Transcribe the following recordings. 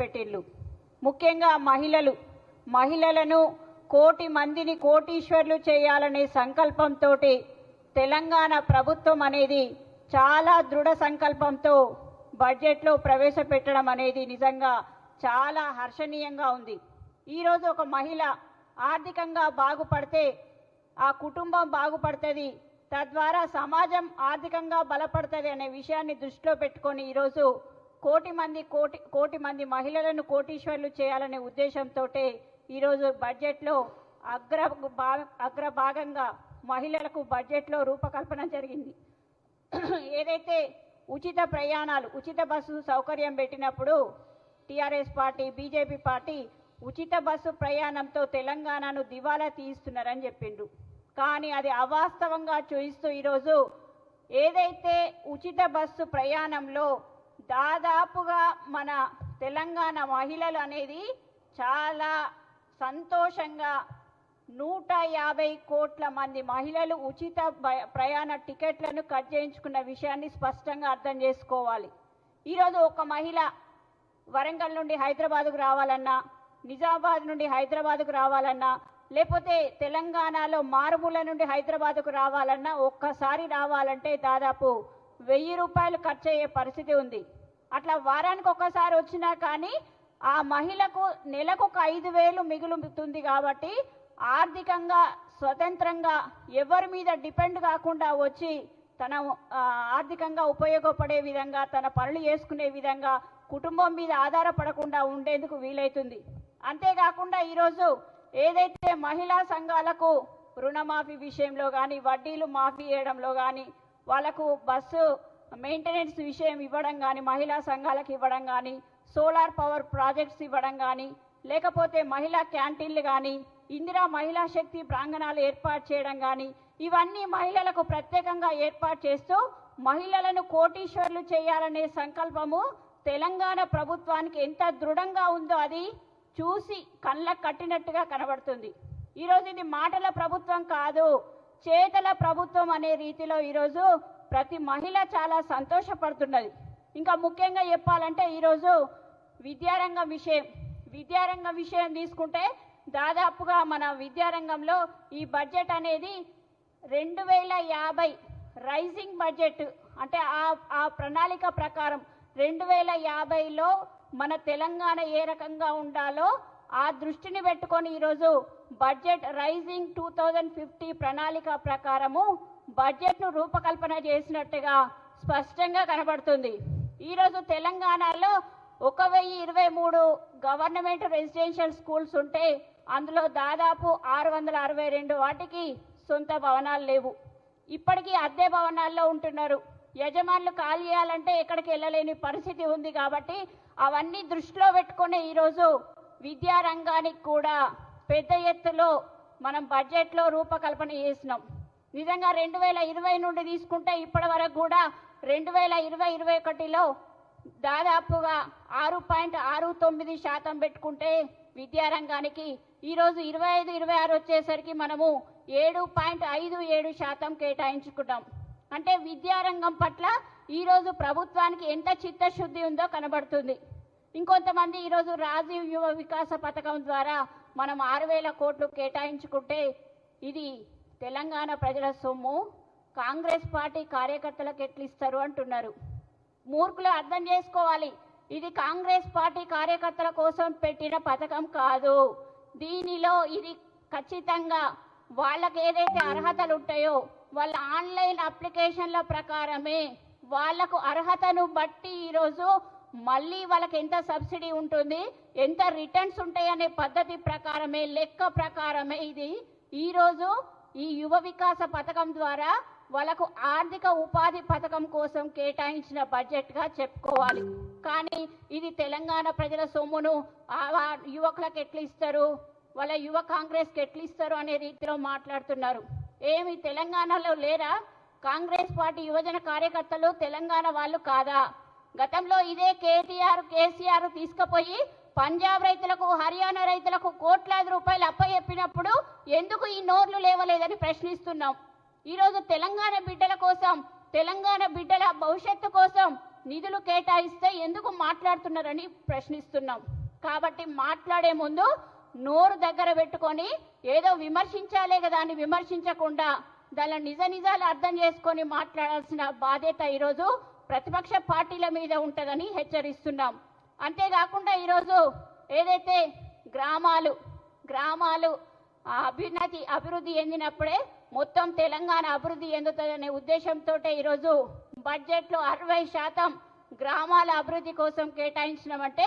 పెట్టిళ్ళు ముఖ్యంగా మహిళలు. మహిళలను కోటి మందిని కోటీశ్వర్లు చేయాలనే సంకల్పంతో తెలంగాణ ప్రభుత్వం అనేది చాలా దృఢ సంకల్పంతో బడ్జెట్లో ప్రవేశపెట్టడం అనేది నిజంగా చాలా హర్షణీయంగా ఉంది. ఈరోజు ఒక మహిళ ఆర్థికంగా బాగుపడితే ఆ కుటుంబం బాగుపడుతుంది తద్వారా సమాజం ఆర్థికంగా బలపడుతుంది అనే విషయాన్ని దృష్టిలో పెట్టుకొని ఈరోజు కోటి మంది కోటి కోటి మంది మహిళలను కోటీశ్వర్లు చేయాలనే ఉద్దేశంతో ఈరోజు బడ్జెట్లో అగ్ర అగ్రభాగంగా మహిళలకు బడ్జెట్లో రూపకల్పన జరిగింది. ఏదైతే ఉచిత ప్రయాణాలు ఉచిత బస్సు సౌకర్యం పెట్టినప్పుడు టీఆర్ఎస్ పార్టీ బీజేపీ పార్టీ ఉచిత బస్సు ప్రయాణంతో తెలంగాణను దివాలా తీయిస్తున్నారని చెప్పిండ్రు. కానీ అది అవాస్తవంగా చూయిస్తూ ఈరోజు ఏదైతే ఉచిత బస్సు ప్రయాణంలో దాదాపుగా మన తెలంగాణ మహిళలు అనేది చాలా సంతోషంగా నూట యాభై కోట్ల మంది మహిళలు ఉచిత ప్రయాణ టికెట్లను కట్ చేయించుకున్న విషయాన్ని స్పష్టంగా అర్థం చేసుకోవాలి. ఈరోజు ఒక మహిళ వరంగల్ నుండి హైదరాబాద్కు రావాలన్నా నిజామాబాద్ నుండి హైదరాబాద్కు రావాలన్నా లేకపోతే తెలంగాణలో మారుమూల నుండి హైదరాబాద్కు రావాలన్నా ఒక్కసారి రావాలంటే దాదాపు వెయ్యి రూపాయలు ఖర్చు అయ్యే పరిస్థితి ఉంది. అట్లా వారానికి ఒక్కసారి వచ్చినా కానీ ఆ మహిళకు నెలకు ఒక ఐదు వేలు మిగులుతుంది కాబట్టి ఆర్థికంగా స్వతంత్రంగా ఎవరి మీద డిపెండ్ కాకుండా వచ్చి తన ఆర్థికంగా ఉపయోగపడే విధంగా తన పనులు చేసుకునే విధంగా కుటుంబం మీద ఆధారపడకుండా ఉండేందుకు వీలైతుంది. అంతేకాకుండా ఈరోజు ఏదైతే మహిళా సంఘాలకు రుణమాఫీ విషయంలో కానీ వడ్డీలు మాఫీ చేయడంలో కానీ వాళ్ళకు బస్సు మెయింటెనెన్స్ విషయం ఇవ్వడం కానీ మహిళా సంఘాలకు ఇవ్వడం కానీ సోలార్ పవర్ ప్రాజెక్ట్స్ ఇవ్వడం కానీ లేకపోతే మహిళా క్యాంటీన్లు కానీ ఇందిరా మహిళా శక్తి ప్రాంగణాలు ఏర్పాటు చేయడం కానీ ఇవన్నీ మహిళలకు ప్రత్యేకంగా ఏర్పాటు చేస్తూ మహిళలను కోటీశ్వర్లు చేయాలనే సంకల్పము తెలంగాణ ప్రభుత్వానికి ఎంత దృఢంగా ఉందో అది చూసి కళ్ళకు కట్టినట్టుగా కనబడుతుంది. ఈరోజు ఇది మాటల ప్రభుత్వం కాదు. చేతల ప్రభుత్వం అనే రీతిలో ఈరోజు ప్రతి మహిళ చాలా సంతోషపడుతున్నది. ఇంకా ముఖ్యంగా చెప్పాలంటే ఈరోజు విద్యారంగం విషయం. విద్యారంగం విషయం తీసుకుంటే దాదాపుగా మన విద్యారంగంలో ఈ బడ్జెట్ అనేది రెండు వేల యాభై రైజింగ్ బడ్జెట్ అంటే ఆ ఆ ప్రణాళిక ప్రకారం రెండు వేల యాభైలో మన తెలంగాణ ఏ రకంగా ఉండాలో ఆ దృష్టిని పెట్టుకొని ఈరోజు budget rising two thousand fifty ప్రణాళిక ప్రకారము బడ్జెట్ను రూపకల్పన చేసినట్టుగా స్పష్టంగా కనబడుతుంది. ఈరోజు తెలంగాణలో ఒక వెయ్యి ఇరవై మూడు గవర్నమెంట్ రెసిడెన్షియల్ స్కూల్స్ ఉంటే అందులో దాదాపు ఆరు వందల అరవై రెండు వాటికి సొంత భవనాలు లేవు. ఇప్పటికీ అద్దె భవనాల్లో ఉంటున్నారు. యజమానులు ఖాళీ చేయాలంటే ఎక్కడికి వెళ్ళలేని పరిస్థితి ఉంది కాబట్టి అవన్నీ దృష్టిలో పెట్టుకునే ఈరోజు విద్యారంగానికి కూడా పెద్ద ఎత్తులో మనం బడ్జెట్లో రూపకల్పన చేసినాం. నిజంగా రెండు వేల ఇరవై నుండి తీసుకుంటే ఇప్పటి వరకు కూడా రెండు వేల ఇరవై ఇరవై ఒకటిలో దాదాపుగా ఆరు పాయింట్ ఆరు తొమ్మిది శాతం పెట్టుకుంటే విద్యారంగానికి ఈరోజు ఇరవై ఐదు ఇరవై ఆరు వచ్చేసరికి మనము ఏడు పాయింట్ ఐదు ఏడు శాతం కేటాయించుకుంటాం అంటే విద్యారంగం పట్ల ఈరోజు ప్రభుత్వానికి ఎంత చిత్తశుద్ధి ఉందో కనబడుతుంది. ఇంకొంతమంది ఈరోజు రాజీవ్ యువ వికాస పథకం ద్వారా మనం ఆరు వేల కోట్లు కేటాయించుకుంటే ఇది తెలంగాణ ప్రజల సొమ్ము కాంగ్రెస్ పార్టీ కార్యకర్తలకు ఎట్లిస్తారు అంటున్నారు. మూర్ఖులు అర్థం చేసుకోవాలి. ఇది కాంగ్రెస్ పార్టీ కార్యకర్తల కోసం పెట్టిన పథకం కాదు. దీనిలో ఇది ఖచ్చితంగా వాళ్ళకి ఏదైతే అర్హతలు ఉంటాయో వాళ్ళ ఆన్లైన్ అప్లికేషన్ల ప్రకారమే వాళ్ళకు అర్హతను బట్టి ఈరోజు మళ్ళీ వాళ్ళకి ఎంత సబ్సిడీ ఉంటుంది ఎంత రిటర్న్స్ ఉంటాయి అనే పద్ధతి ప్రకారమే లెక్క ప్రకారమే ఇది. ఈరోజు ఈ యువ వికాస పథకం ద్వారా వాళ్ళకు ఆర్థిక ఉపాధి పథకం కోసం కేటాయించిన బడ్జెట్గా చెప్పుకోవాలి. కానీ ఇది తెలంగాణ ప్రజల సొమ్మును ఆ యువకులకు ఎట్లా ఇస్తారు వాళ్ళ యువ కాంగ్రెస్కి ఎట్లా ఇస్తారు అనే రీతిలో మాట్లాడుతున్నారు. ఏమి తెలంగాణలో లేరా? కాంగ్రెస్ పార్టీ యువజన కార్యకర్తలు తెలంగాణ వాళ్ళు కాదా? గతంలో ఇదే కేటీఆర్ కేసీఆర్ తీసుకుపోయి పంజాబ్ రైతులకు హర్యానా రైతులకు కోట్లాది రూపాయలు అప్పచెప్పినప్పుడు ఎందుకు ఈ నోర్లు లేవలేదని ప్రశ్నిస్తున్నాం. ఈరోజు తెలంగాణ బిడ్డల కోసం తెలంగాణ బిడ్డల భవిష్యత్తు కోసం నిధులు కేటాయిస్తే ఎందుకు మాట్లాడుతున్నారని ప్రశ్నిస్తున్నాం. కాబట్టి మాట్లాడే ముందు నోరు దగ్గర పెట్టుకొని ఏదో విమర్శించాలే కదా అని విమర్శించకుండా దాని నిజ నిజాలు అర్థం చేసుకొని మాట్లాడాల్సిన బాధ్యత ఈరోజు ప్రతిపక్ష పార్టీల మీద ఉంటుందని హెచ్చరిస్తున్నాం. అంతేకాకుండా ఈరోజు ఏదైతే గ్రామాలు గ్రామాలు ఆ అభ్యున్నతి అభివృద్ధి చెందినప్పుడే మొత్తం తెలంగాణ అభివృద్ధి చెందుతుందనే ఉద్దేశంతో ఈరోజు బడ్జెట్లో అరవై శాతం గ్రామాల అభివృద్ధి కోసం కేటాయించినామంటే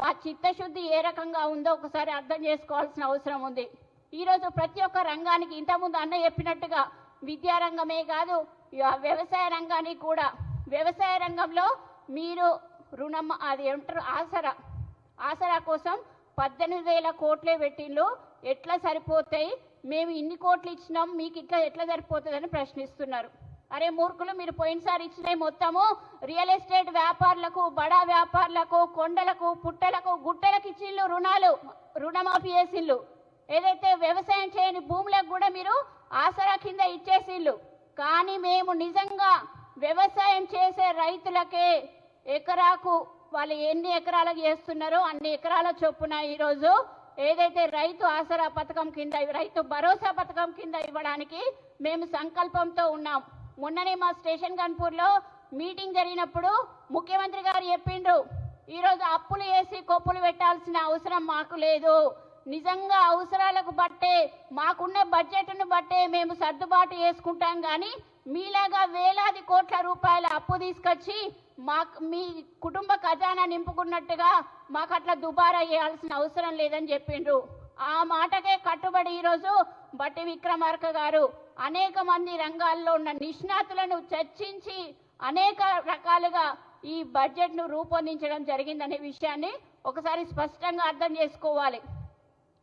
మా చిత్తశుద్ధి ఏ రకంగా ఉందో ఒకసారి అర్థం చేసుకోవాల్సిన అవసరం ఉంది. ఈరోజు ప్రతి ఒక్క రంగానికి ఇంతకుముందు అన్న చెప్పినట్టుగా విద్యారంగమే కాదు వ్యవసాయ రంగానికి కూడా వ్యవసాయ రంగంలో మీరు రుణం అది ఏమంటారు ఆసరా. ఆసరా కోసం పద్దెనిమిది వేల కోట్లే పెట్టిండ్రు. ఎట్లా సరిపోతాయి? మేము ఇన్ని కోట్లు ఇచ్చినాం మీకు ఇట్లా ఎట్లా సరిపోతుందని ప్రశ్నిస్తున్నారు. అరే మూర్ఖులు మీరు పోయినసారి ఇచ్చినవి మొత్తము రియల్ ఎస్టేట్ వ్యాపారులకు బడా వ్యాపారులకు కొండలకు పుట్టలకు గుట్టలకు ఇచ్చిళ్ళు రుణాలు రుణమాఫీ చేసిళ్ళు. ఏదైతే వ్యవసాయం చేయని భూములకు కూడా మీరు ఆసరా కింద ఇచ్చేసిళ్ళు. కానీ మేము నిజంగా వ్యవసాయం చేసే రైతులకే ఎకరాకు వాళ్ళు ఎన్ని ఎకరాలకు చేస్తున్నారో అన్ని ఎకరాల చొప్పున ఈరోజు ఏదైతే రైతు ఆసరా పథకం కింద రైతు భరోసా పథకం కింద ఇవ్వడానికి మేము సంకల్పంతో ఉన్నాం. మొన్ననే మా స్టేషన్ గన్పూర్లో మీటింగ్ జరిగినప్పుడు ముఖ్యమంత్రి గారు చెప్పిండ్రు ఈరోజు అప్పులు వేసి కొప్పులు పెట్టాల్సిన అవసరం మాకు లేదు. నిజంగా అవసరాలకు బట్టే మాకున్న బడ్జెట్ను బట్టే మేము సర్దుబాటు చేసుకుంటాం కానీ మీలాగా వేలాది కోట్ల రూపాయల అప్పు తీసుకొచ్చి మా మీ కుటుంబ ఖజానా నింపుకున్నట్టుగా మాకు అట్లా దుబారా చేయాల్సిన అవసరం లేదని చెప్పిండ్రు. ఆ మాటకే కట్టుబడి ఈరోజు బట్టి విక్రమార్క గారు అనేక మంది రంగాల్లో ఉన్న నిష్ణాతులను చర్చించి అనేక రకాలుగా ఈ బడ్జెట్ను రూపొందించడం జరిగిందనే విషయాన్ని ఒకసారి స్పష్టంగా అర్థం చేసుకోవాలి.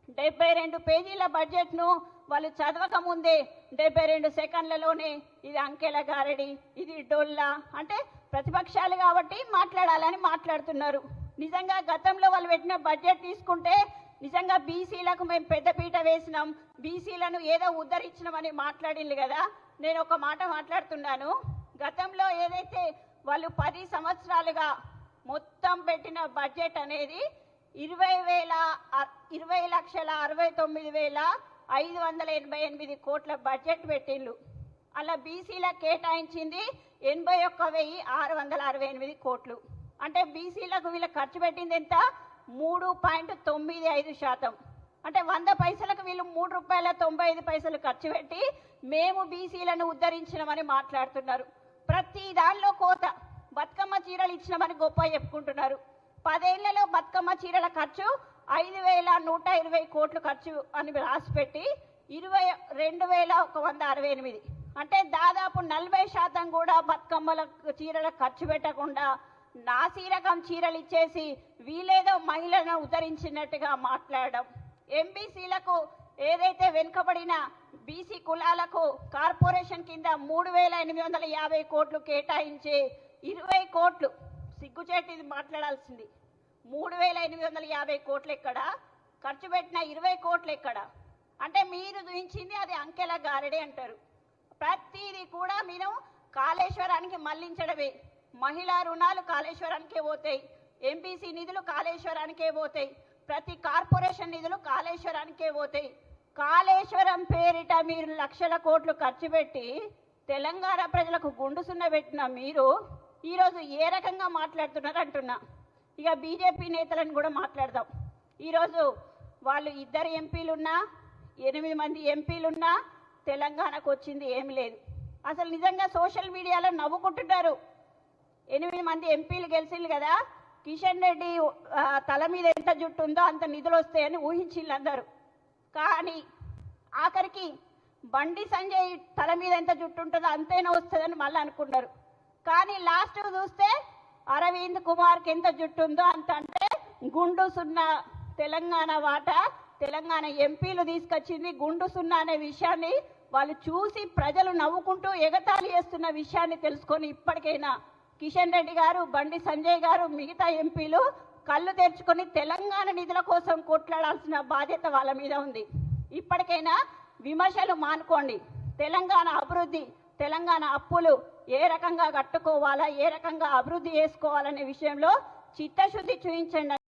డెబ్బై రెండు పేజీల బడ్జెట్ను వాళ్ళు చదవక ముందే డెబ్బై రెండు సెకండ్లలోనే ఇది అంకెల గారడి ఇది డొల్లా అంటే ప్రతిపక్షాలు కాబట్టి మాట్లాడాలని మాట్లాడుతున్నారు. నిజంగా గతంలో వాళ్ళు పెట్టిన బడ్జెట్ తీసుకుంటే నిజంగా బీసీలకు మేము పెద్దపీట వేసినాం బీసీలను ఏదో ఉద్ధరించినామని మాట్లాడింది కదా నేను ఒక మాట మాట్లాడుతున్నాను. గతంలో ఏదైతే వాళ్ళు పది సంవత్సరాలుగా మొత్తం పెట్టిన బడ్జెట్ అనేది ఇరవై వేల ఇరవై లక్షల అరవై తొమ్మిది వేల ఐదు వందల ఎనభై ఎనిమిది కోట్ల బడ్జెట్ పెట్టిండ్రు అలా బీసీలకు కేటాయించింది ఎనభై ఒక్క వెయ్యి ఆరు వందల అరవై ఎనిమిది కోట్లు. అంటే బీసీలకు వీళ్ళ ఖర్చు పెట్టింది ఎంత? మూడు పాయింట్ తొమ్మిది ఐదు శాతం. అంటే వంద పైసలకు వీళ్ళు మూడు రూపాయల తొంభై ఐదు పైసలు ఖర్చు పెట్టి మేము బీసీలను ఉద్ధరించినామని మాట్లాడుతున్నారు. ప్రతి దానిలో కోత బతుకమ్మ చీరలు ఇచ్చినామని గొప్ప చెప్పుకుంటున్నారు. పదేళ్ళలో బతుకమ్మ చీరల ఖర్చు ఐదు వేల నూట ఇరవై కోట్లు ఖర్చు అని రాసిపెట్టి ఇరవై రెండు వేల ఒక వంద అరవై ఎనిమిది. అంటే దాదాపు నలభై శాతం కూడా బతుకమ్మల చీరల ఖర్చు పెట్టకుండా నాసీరకం చీరలు ఇచ్చేసి వీలేదో మహిళను ఉద్ధరించినట్టుగా మాట్లాడడం. ఎంబీసీలకు ఏదైతే వెనుకబడిన బీసీ కులాలకు కార్పొరేషన్ కింద మూడు వేల ఎనిమిది వందల యాభై కోట్లు కేటాయించి ఇరవై కోట్లు సిగ్గుచేటిది మాట్లాడాల్సింది. మూడు వేల ఎనిమిది వందల యాభై కోట్లు ఎక్కడ ఖర్చు పెట్టిన ఇరవై కోట్లు ఎక్కడ అంటే మీరు దుయించింది అది అంకెల గారడే అంటారు. ప్రతిదీ కూడా మీరు కాళేశ్వరానికి మళ్ళించడమే. మహిళా రుణాలు కాళేశ్వరానికే పోతాయి. ఎంపీసీ నిధులు కాళేశ్వరానికే పోతాయి. ప్రతి కార్పొరేషన్ నిధులు కాళేశ్వరానికే పోతాయి. కాళేశ్వరం పేరిట మీరు లక్షల కోట్లు ఖర్చు పెట్టి తెలంగాణ ప్రజలకు గుండు సున్న పెట్టిన మీరు ఈరోజు ఏ రకంగా మాట్లాడుతున్నారు అంటున్నా. ఇక బీజేపీ నేతలను కూడా మాట్లాడదాం. ఈరోజు వాళ్ళు ఇద్దరు ఎంపీలున్నా ఎనిమిది మంది ఎంపీలున్నా తెలంగాణకు వచ్చింది ఏమి లేదు. అసలు నిజంగా సోషల్ మీడియాలో నవ్వుకుంటున్నారు. ఎనిమిది మంది ఎంపీలు గెలిచిండ్రు కదా. కిషన్ రెడ్డి తల మీద ఎంత జుట్టు ఉందో అంత నిధులు వస్తాయని ఊహించింది అందరూ. కానీ ఆఖరికి బండి సంజయ్ తల మీద ఎంత జుట్టు ఉంటుందో అంతైనా వస్తుందని మళ్ళీ అనుకున్నారు. కానీ లాస్ట్ చూస్తే అరవింద్ కుమార్కి ఎంత జుట్టు ఉందో అంత అంటే గుండు సున్నా తెలంగాణ వాటా. తెలంగాణ ఎంపీలు తీసుకొచ్చింది గుండు సున్నా అనే విషయాన్ని వాళ్ళు చూసి ప్రజలు నవ్వుకుంటూ ఎగతాళి చేస్తున్న విషయాన్ని తెలుసుకొని ఇప్పటికైనా కిషన్ రెడ్డి గారు బండి సంజయ్ గారు మిగతా ఎంపీలు కళ్ళు తెరుచుకొని తెలంగాణ నిధుల కోసం కొట్లాడాల్సిన బాధ్యత వాళ్ళ మీద ఉంది. ఇప్పటికైనా విమర్శలు మానుకోండి. తెలంగాణ అభివృద్ధి తెలంగాణ అప్పులు ఏ రకంగా కట్టుకోవాలా ఏ రకంగా అభివృద్ధి చేసుకోవాలనే విషయంలో చిత్తశుద్ధి చూపించండి.